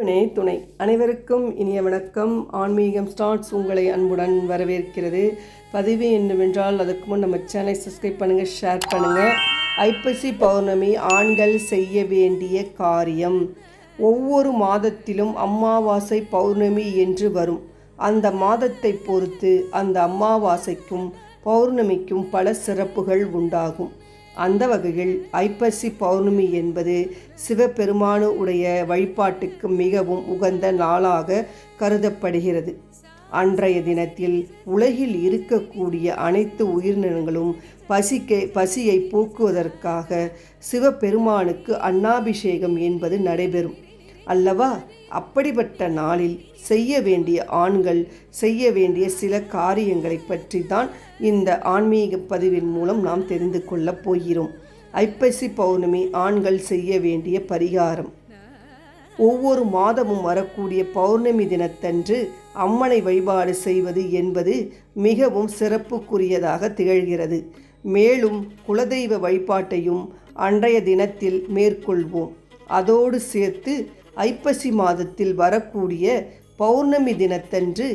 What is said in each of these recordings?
துணை துணை அனைவருக்கும் இனிய வணக்கம். ஆன்மீகம் ஸ்டார்ட்ஸ் உங்களை அன்புடன் வரவேற்கிறது. பதிவு என்னவென்றால் அதுக்கு முன் நம்ம சேனலை சப்ஸ்கிரைப் பண்ணுங்கள் ஷேர் பண்ணுங்கள் ஐப்பசி பௌர்ணமி ஆண்கள் செய்ய வேண்டிய காரியம். ஒவ்வொரு மாதத்திலும் அம்மாவாசை பௌர்ணமி என்று வரும். அந்த மாதத்தை பொறுத்து அந்த அமாவாசைக்கும் பௌர்ணமிக்கும் பல சிறப்புகள் உண்டாகும். அந்த வகையில் ஐப்பசி பௌர்ணமி என்பது சிவபெருமானு உடைய வழிபாட்டுக்கு மிகவும் உகந்த நாளாக கருதப்படுகிறது. அன்றைய தினத்தில் உலகில் இருக்கக்கூடிய அனைத்து உயிரினங்களும் பசிக்க பசியை போக்குவதற்காக சிவபெருமானுக்கு அன்னாபிஷேகம் என்பது நடைபெறும். அல்லவா? அப்படிப்பட்ட நாளில் செய்ய வேண்டிய ஆண்கள் செய்ய வேண்டிய சில காரியங்களை பற்றி தான் இந்த ஆன்மீக பதிவின் மூலம் நாம் தெரிந்து கொள்ளப் போகிறோம். ஐப்பசி பௌர்ணமி ஆண்கள் செய்ய வேண்டிய பரிகாரம். ஒவ்வொரு மாதமும் வரக்கூடிய பௌர்ணமி தினத்தன்று அம்மனை வழிபாடு செய்வது என்பது மிகவும் சிறப்புக்குரியதாக திகழ்கிறது. மேலும் குலதெய்வ வழிபாட்டையும் அன்றைய தினத்தில் மேற்கொள்வோம். அதோடு சேர்த்து ஐப்பசி மாதத்தில் வரக்கூடிய பௌர்ணமி தினத்தன்று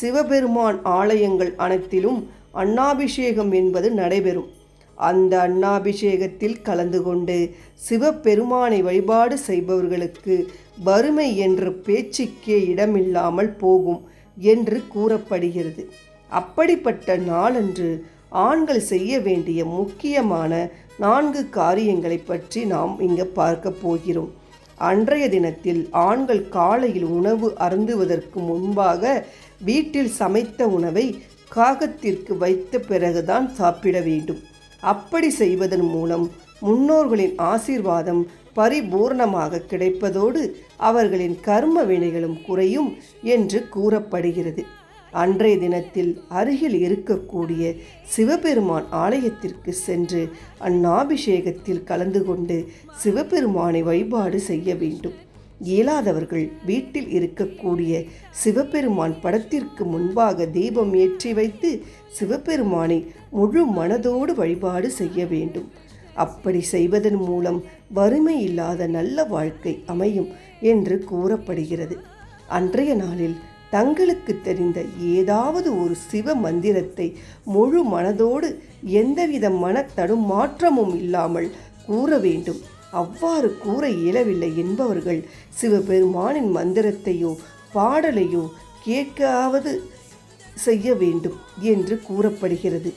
சிவபெருமான் ஆலயங்கள் அனைத்திலும் அன்னாபிஷேகம் என்பது நடைபெறும். அந்த அன்னாபிஷேகத்தில் கலந்து கொண்டு சிவபெருமானை வழிபாடு செய்பவர்களுக்கு வறுமை என்ற பேச்சுக்கே இடமில்லாமல் போகும் என்று கூறப்படுகிறது. அப்படிப்பட்ட நாளன்று ஆண்கள் செய்ய வேண்டிய முக்கியமான நான்கு காரியங்களை பற்றி நாம் இங்கே பார்க்க போகிறோம். அன்றைய தினத்தில் ஆண்கள் காலையில் உணவு அருந்துவதற்கு முன்பாக வீட்டில் சமைத்த உணவை காகத்திற்கு வைத்த பிறகுதான் சாப்பிட வேண்டும். அப்படி செய்வதன் மூலம் முன்னோர்களின் ஆசீர்வாதம் பரிபூர்ணமாக கிடைப்பதோடு அவர்களின் கர்ம வினைகளும் குறையும் என்று கூறப்படுகிறது. அன்றைய தினத்தில் அருகில் இருக்கக்கூடிய சிவபெருமான் ஆலயத்திற்கு சென்று அந்நாபிஷேகத்தில் கலந்து கொண்டு சிவபெருமானை வழிபாடு செய்ய வேண்டும். இயலாதவர்கள் வீட்டில் இருக்கக்கூடிய சிவபெருமான் படத்திற்கு முன்பாக தீபம் ஏற்றி வைத்து சிவபெருமானை முழு மனதோடு வழிபாடு செய்ய வேண்டும். அப்படி செய்வதன் மூலம் வறுமை இல்லாத நல்ல வாழ்க்கை அமையும் என்று கூறப்படுகிறது. அன்றைய நாளில் தங்களுக்கு தெரிந்த ஏதாவது ஒரு சிவ மந்திரத்தை முழு மனதோடு எந்தவித மன தடுமாற்றமும் இல்லாமல் கூற வேண்டும். அவ்வாறு கூற இயலவில்லை என்பவர்கள் சிவபெருமானின் மந்திரத்தையோ பாடலையோ கேட்காவது செய்ய வேண்டும் என்று கூறப்படுகிறது.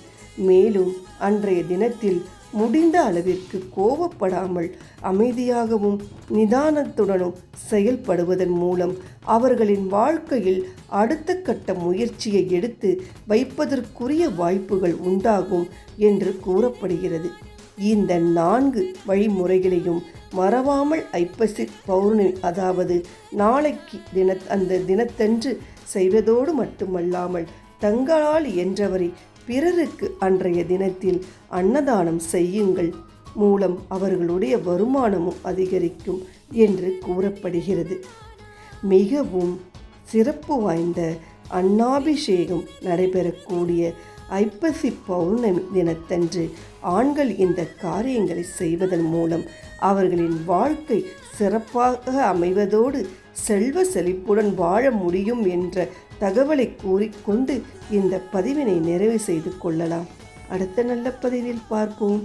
மேலும் அன்றைய தினத்தில் முடிந்த அளவிற்கு கோபப்படாமல் அமைதியாகவும் நிதானத்துடனும் செயல்படுவதன் மூலம் அவர்களின் வாழ்க்கையில் அடுத்த கட்ட முயற்சியை எடுத்து வைப்பதற்குரிய வாய்ப்புகள் உண்டாகும் என்று கூறப்படுகிறது. இந்த நான்கு வழிமுறைகளையும் மறவாமல் ஐப்பசி பௌர்ணமி அதாவது நாளைக்கு தின அந்த தினத்தன்று செய்வதோடு மட்டுமல்லாமல் தங்களால் என்றவரை பிறருக்கு அன்றைய தினத்தில் அன்னதானம் செய்யுங்கள். மூலம் அவர்களுடைய வருமானமும் அதிகரிக்கும் என்று கூறப்படுகிறது. மிகவும் சிறப்பு வாய்ந்த அன்னாபிஷேகம் நடைபெறக்கூடிய ஐப்பசி பௌர்ணமி தினத்தன்று ஆண்கள் இந்த காரியங்களை செய்வதன் மூலம் அவர்களின் வாழ்க்கை சிறப்பாக அமைவதோடு செல்வ செழிப்புடன் வாழ முடியும் என்ற தகவலை கூறிக்கொண்டு இந்த பதிவினை நிறைவு செய்து கொள்ளலாம். அடுத்த நல்ல பதிவில் பார்ப்போம்.